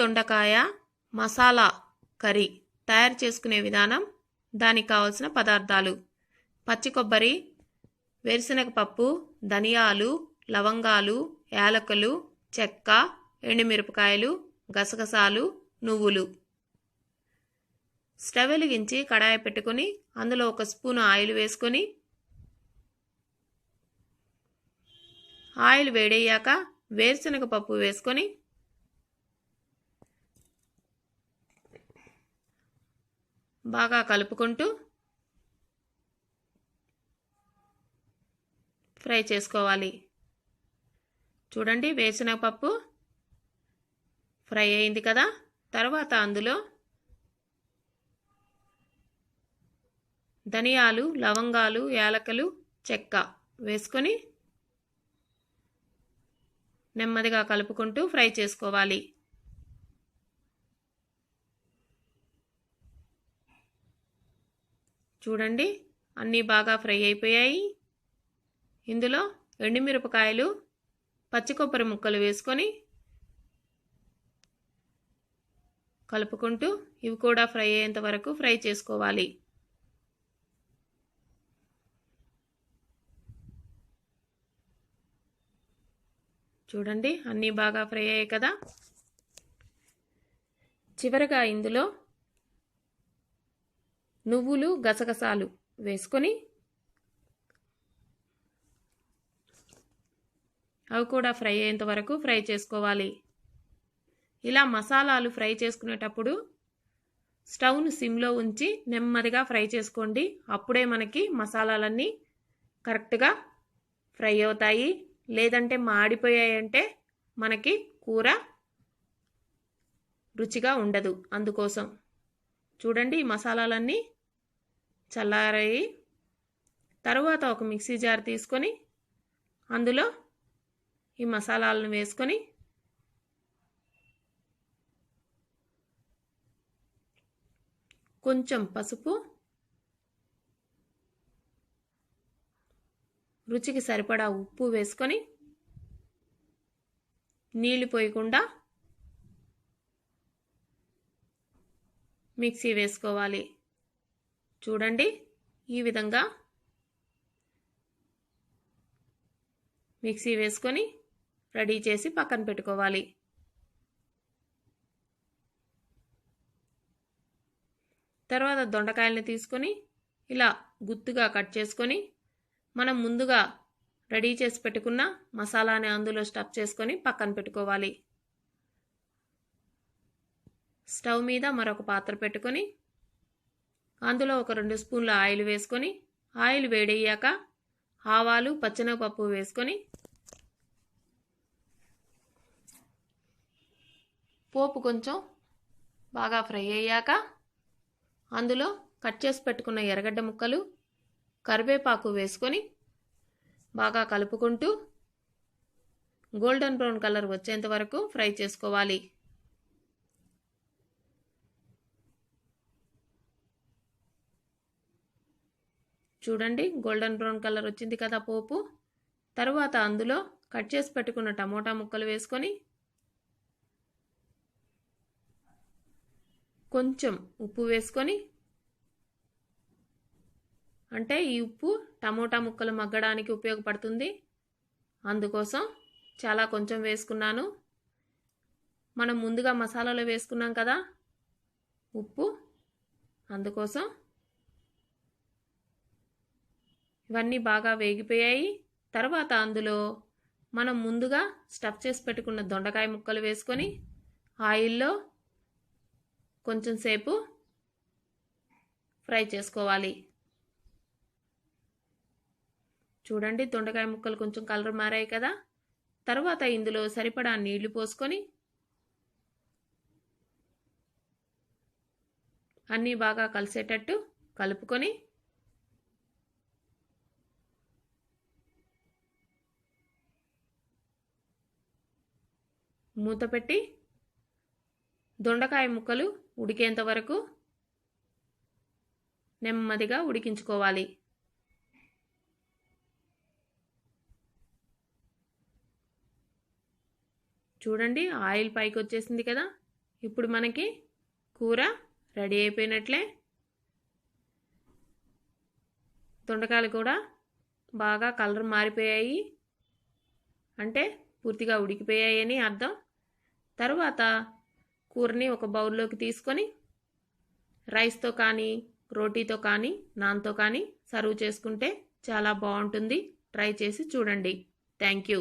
దొండకాయ మసాలా కర్రీ తయారు చేసుకునే విధానం దానికి కావలసిన పదార్థాలు. పచ్చి కొబ్బరి వేరుశనగ పప్పు ధనియాలు లవంగాలు యాలకులు చెక్క ఎండుమిరపకాయలు గసగసాలు నువ్వులు. స్టవ్ వెలిగించి కడాయి పెట్టుకొని అందులో ఒక స్పూన్ ఆయిల్ వేసుకొని ఆయిల్ వేడయ్యాక వేరుశనగ పప్పు వేసుకొని బాగా కలుపుకుంటూ ఫ్రై చేసుకోవాలి. చూడండి వేసిన పప్పు ఫ్రై అయింది కదా. తర్వాత అందులో ధనియాలు లవంగాలు యాలకలు చెక్క వేసుకొని నెమ్మదిగా కలుపుకుంటూ ఫ్రై చేసుకోవాలి. చూడండి అన్నీ బాగా ఫ్రై అయిపోయాయి. ఇందులో ఎండుమిరపకాయలు పచ్చి కొబ్బరి ముక్కలు వేసుకొని కలుపుకుంటూ ఇవి కూడా ఫ్రై అయ్యేంత వరకు ఫ్రై చేసుకోవాలి. చూడండి అన్నీ బాగా ఫ్రై అయ్యాయి కదా. చివరగా ఇందులో నువ్వులు గసగసాలు వేసుకొని అవి కూడా ఫ్రై అయ్యేంత వరకు ఫ్రై చేసుకోవాలి. ఇలా మసాలాలు ఫ్రై చేసుకునేటప్పుడు స్టవ్ను సిమ్లో ఉంచి నెమ్మదిగా ఫ్రై చేసుకోండి. అప్పుడే మనకి మసాలాలన్నీ కరెక్ట్గా ఫ్రై అవుతాయి. లేదంటే మాడిపోయాయంటే మనకి కూర రుచిగా ఉండదు అందుకోసం. చూడండి ఈ మసాలాలన్నీ చల్లారాయి. తర్వాత ఒక మిక్సీ జార్ తీసుకొని అందులో ఈ మసాలాలను వేసుకొని కొంచెం పసుపు రుచికి సరిపడా ఉప్పు వేసుకొని నీళ్ళు పోయకుండా మిక్సీ వేసుకోవాలి. చూడండి ఈ విధంగా మిక్సీ వేసుకొని రెడీ చేసి పక్కన పెట్టుకోవాలి. తర్వాత దొండకాయల్ని తీసుకొని ఇలా గుత్తుగా కట్ చేసుకొని మనం ముందుగా రెడీ చేసి పెట్టుకున్న మసాలాని అందులో స్టఫ్ చేసుకొని పక్కన పెట్టుకోవాలి. స్టవ్ మీద మరొక పాత్ర పెట్టుకొని అందులో ఒక రెండు స్పూన్ల ఆయిల్ వేసుకొని ఆయిల్ వేడయ్యాక ఆవాలు పచ్చనపప్పు వేసుకొని పోపు కొంచెం బాగా ఫ్రై అయ్యాక అందులో కట్ చేసి పెట్టుకున్న ఎర్రగడ్డ ముక్కలు కరివేపాకు వేసుకొని బాగా కలుపుకుంటూ గోల్డెన్ బ్రౌన్ కలర్ వచ్చేంత వరకు ఫ్రై చేసుకోవాలి. చూడండి గోల్డెన్ బ్రౌన్ కలర్ వచ్చింది కదా పోపు. తర్వాత అందులో కట్ చేసి పెట్టుకున్న టమోటా ముక్కలు వేసుకొని కొంచెం ఉప్పు వేసుకొని అంటే ఈ ఉప్పు టమోటా ముక్కలు మగ్గడానికి ఉపయోగపడుతుంది. అందుకోసం చాలా కొంచెం వేసుకున్నాను. మనం ముందుగా మసాలాలో వేసుకున్నాం కదా ఉప్పు. అందుకోసం ఇవన్నీ బాగా వేగిపోయాయి. తర్వాత అందులో మనం ముందుగా స్టఫ్ చేసి పెట్టుకున్న దొండకాయ ముక్కలు వేసుకొని ఆయిల్లో కొంచెం సేపు ఫ్రై చేసుకోవాలి. చూడండి దొండకాయ ముక్కలు కొంచెం కలర్ మారాయి కదా. తర్వాత ఇందులో సరిపడా నీళ్ళు పోసుకొని అన్నీ బాగా కలిసేటట్టు కలుపుకొని మూత పెట్టి దొండకాయ ముక్కలు ఉడికేంత వరకు నెమ్మదిగా ఉడికించుకోవాలి. చూడండి ఆయిల్ పైకి వచ్చేసింది కదా. ఇప్పుడు మనకి కూర రెడీ అయిపోయినట్లే. దొండకాయలు కూడా బాగా కలర్ మారిపోయాయి. అంటే పూర్తిగా ఉడికిపోయాయని అర్థం. తర్వాత కూరని ఒక బౌల్లోకి తీసుకొని రైస్తో కానీ రోటీతో కానీ నాన్తో కానీ సర్వ్ చేసుకుంటే చాలా బాగుంటుంది. ట్రై చేసి చూడండి. Thank you.